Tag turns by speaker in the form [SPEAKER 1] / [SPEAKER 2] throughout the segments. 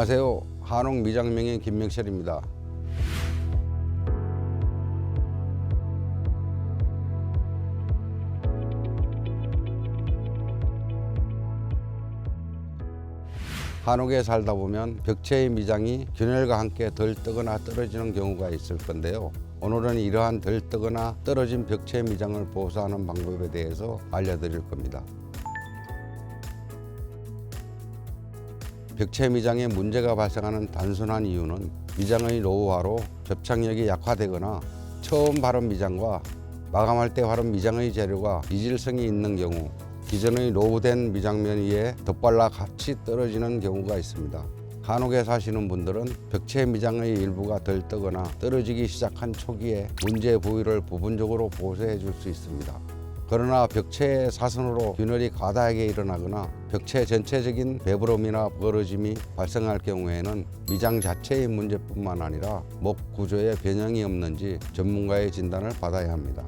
[SPEAKER 1] 안녕하세요. 한옥 미장명인 김명철입니다. 한옥에 살다 보면 벽체의 미장이 균열과 함께 덜 뜨거나 떨어지는 경우가 있을 건데요. 오늘은 이러한 덜 뜨거나 떨어진 벽체 미장을 보수하는 방법에 대해서 알려드릴 겁니다. 벽체 미장에 문제가 발생하는 단순한 이유는 미장의 노후화로 접착력이 약화되거나 처음 바른 미장과 마감할 때 바른 미장의 재료가 이질성이 있는 경우 기존의 노후된 미장면 위에 덧발라 같이 떨어지는 경우가 있습니다. 한옥에 사시는 분들은 벽체 미장의 일부가 덜 뜨거나 떨어지기 시작한 초기에 문제 부위를 부분적으로 보수해 줄 수 있습니다. 그러나 벽체 사선으로 균열이 과다하게 일어나거나 벽체 전체적인 배부름이나 벌어짐이 발생할 경우에는 미장 자체의 문제뿐만 아니라 목 구조에 변형이 없는지 전문가의 진단을 받아야 합니다.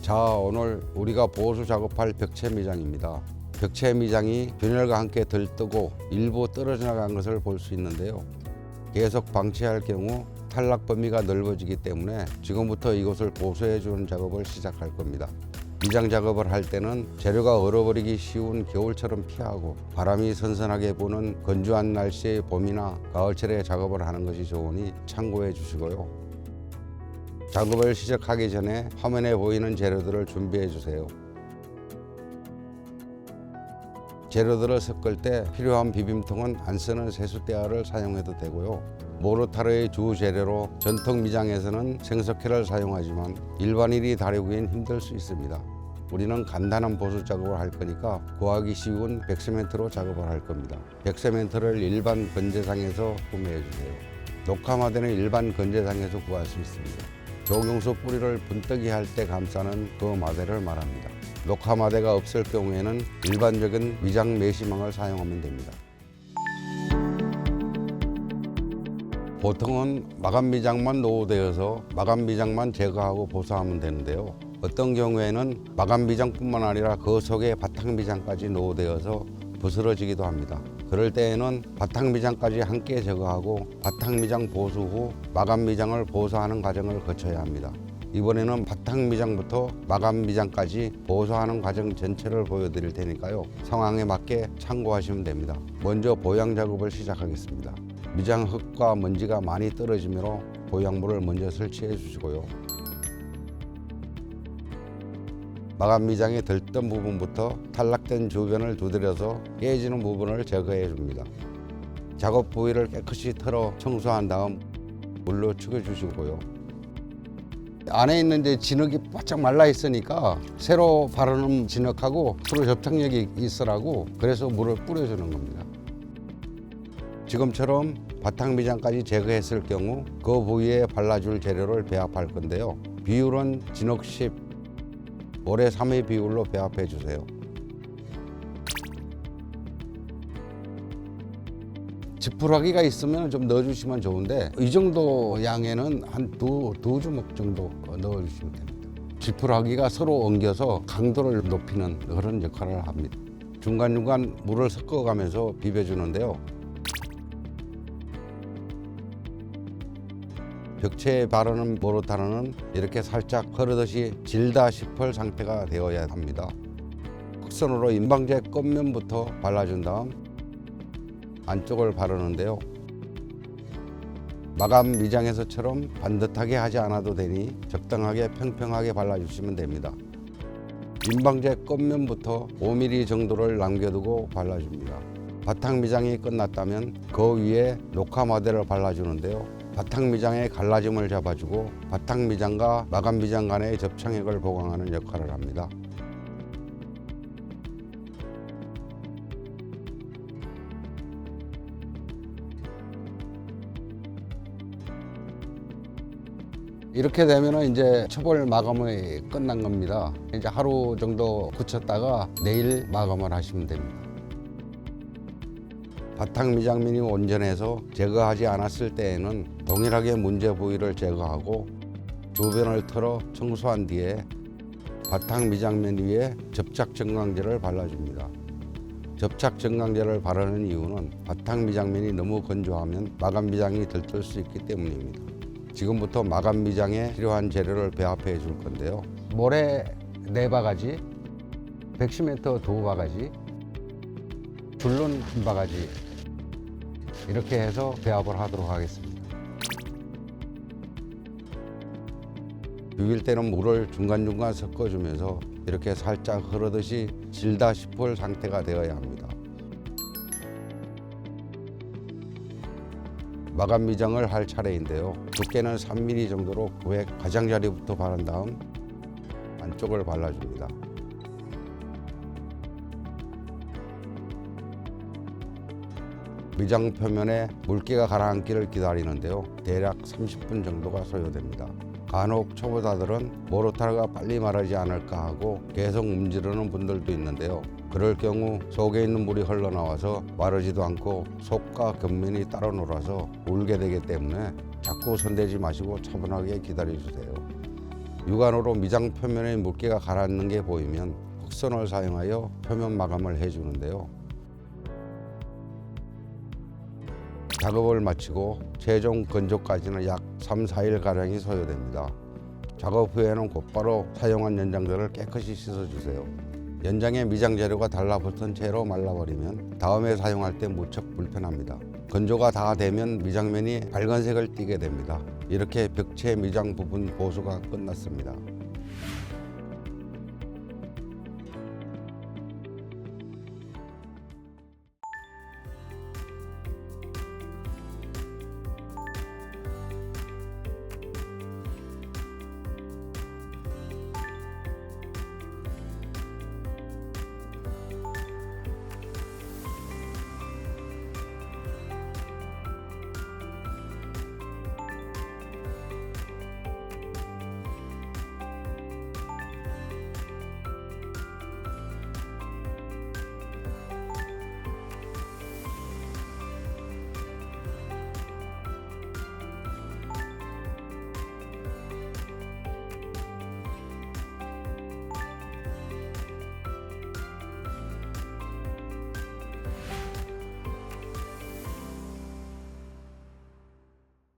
[SPEAKER 1] 자, 오늘 우리가 보수 작업할 벽체 미장입니다. 벽체 미장이 균열과 함께 들뜨고 일부 떨어져 나간 것을 볼 수 있는데요. 계속 방치할 경우 탈락 범위가 넓어지기 때문에 지금부터 이것을 보수해 주는 작업을 시작할 겁니다. 미장 작업을 할 때는 재료가 얼어버리기 쉬운 겨울처럼 피하고 바람이 선선하게 부는 건조한 날씨의 봄이나 가을철에 작업을 하는 것이 좋으니 참고해 주시고요. 작업을 시작하기 전에 화면에 보이는 재료들을 준비해 주세요. 재료들을 섞을 때 필요한 비빔통은 안 쓰는 세수대야를 사용해도 되고요. 모르타르의 주 재료로 전통 미장에서는 생석회를 사용하지만 일반인이 다루기엔 힘들 수 있습니다. 우리는 간단한 보수 작업을 할 거니까 구하기 쉬운 백세멘트로 작업을 할 겁니다. 백세멘트를 일반 건재상에서 구매해 주세요. 녹화마대는 일반 건재상에서 구할 수 있습니다. 조경수 뿌리를 분뜨기 할때 감싸는 그 마대를 말합니다. 녹화마대가 없을 경우에는 일반적인 미장 매시망을 사용하면 됩니다. 보통은 마감 미장만 노후되어서 마감 미장만 제거하고 보수하면 되는데요. 어떤 경우에는 마감 미장뿐만 아니라 그 속에 바탕 미장까지 노후되어서 부스러지기도 합니다. 그럴 때에는 바탕 미장까지 함께 제거하고 바탕 미장 보수 후 마감 미장을 보수하는 과정을 거쳐야 합니다. 이번에는 바탕 미장부터 마감 미장까지 보수하는 과정 전체를 보여드릴 테니까요. 상황에 맞게 참고하시면 됩니다. 먼저 보양 작업을 시작하겠습니다. 미장 흙과 먼지가 많이 떨어지므로 보양물을 먼저 설치해 주시고요. 마감 미장이 들뜬 부분부터 탈락된 주변을 두드려서 깨지는 부분을 제거해 줍니다. 작업 부위를 깨끗이 털어 청소한 다음 물로 축여 주시고요. 안에 있는 이제 진흙이 바짝 말라 있으니까 새로 바르는 진흙하고 서로 접착력이 있으라고 그래서 물을 뿌려주는 겁니다. 지금처럼 바탕 미장까지 제거했을 경우 그 부위에 발라줄 재료를 배합할 건데요. 비율은 진흙 10, 모래 3의 비율로 배합해 주세요. 지푸라기가 있으면 좀 넣어주시면 좋은데 이 정도 양에는 한 두 두 주먹 정도 넣어주시면 됩니다. 지푸라기가 서로 엉겨서 강도를 높이는 그런 역할을 합니다. 중간중간 물을 섞어가면서 비벼주는데요. 벽체에 바르는 모르타르는 이렇게 살짝 흐르듯이 질다 싶을 상태가 되어야 합니다. 흑선으로 인방제 끝면부터 발라준 다음 안쪽을 바르는데요. 마감 미장에서처럼 반듯하게 하지 않아도 되니 적당하게 평평하게 발라주시면 됩니다. 인방제 끝면부터 5mm 정도를 남겨두고 발라줍니다. 바탕 미장이 끝났다면 그 위에 녹화 마대를 발라주는데요. 바탕 미장의 갈라짐을 잡아주고 바탕 미장과 마감 미장 간의 접착력을 보강하는 역할을 합니다. 이렇게 되면은 이제 초벌 마감이 끝난 겁니다. 이제 하루 정도 굳혔다가 내일 마감을 하시면 됩니다. 바탕 미장민이 온전해서 제거하지 않았을 때에는 동일하게 문제 부위를 제거하고 주변을 털어 청소한 뒤에 바탕 미장면 위에 접착 정강제를 발라줍니다. 접착 정강제를 바르는 이유는 바탕 미장면이 너무 건조하면 마감 미장이 들뜰 수 있기 때문입니다. 지금부터 마감 미장에 필요한 재료를 배합해 줄 건데요. 모래 네 바가지, 백시멘터 두 바가지, 줄눈 한 바가지 이렇게 해서 배합을 하도록 하겠습니다. 비빌 때는 물을 중간중간 섞어주면서 이렇게 살짝 흐르듯이 질다 싶을 상태가 되어야 합니다. 마감 미장을 할 차례인데요. 두께는 3mm 정도로 구획 가장자리부터 바른 다음 안쪽을 발라줍니다. 미장 표면에 물기가 가라앉기를 기다리는데요. 대략 30분 정도가 소요됩니다. 간혹 초보자들은 모로타르가 빨리 마르지 않을까 하고 계속 문지르는 분들도 있는데요. 그럴 경우 속에 있는 물이 흘러나와서 마르지도 않고 속과 겉면이 따로 놀아서 울게 되기 때문에 자꾸 손대지 마시고 차분하게 기다려 주세요. 육안으로 미장 표면에 물기가 가라앉는 게 보이면 흑선을 사용하여 표면 마감을 해주는데요. 작업을 마치고 최종 건조까지는 약 3, 4일 가량이 소요됩니다. 작업 후에는 곧바로 사용한 연장들을 깨끗이 씻어주세요. 연장에 미장 재료가 달라붙은 채로 말라버리면 다음에 사용할 때 무척 불편합니다. 건조가 다 되면 미장면이 빨간색을 띠게 됩니다. 이렇게 벽체 미장 부분 보수가 끝났습니다.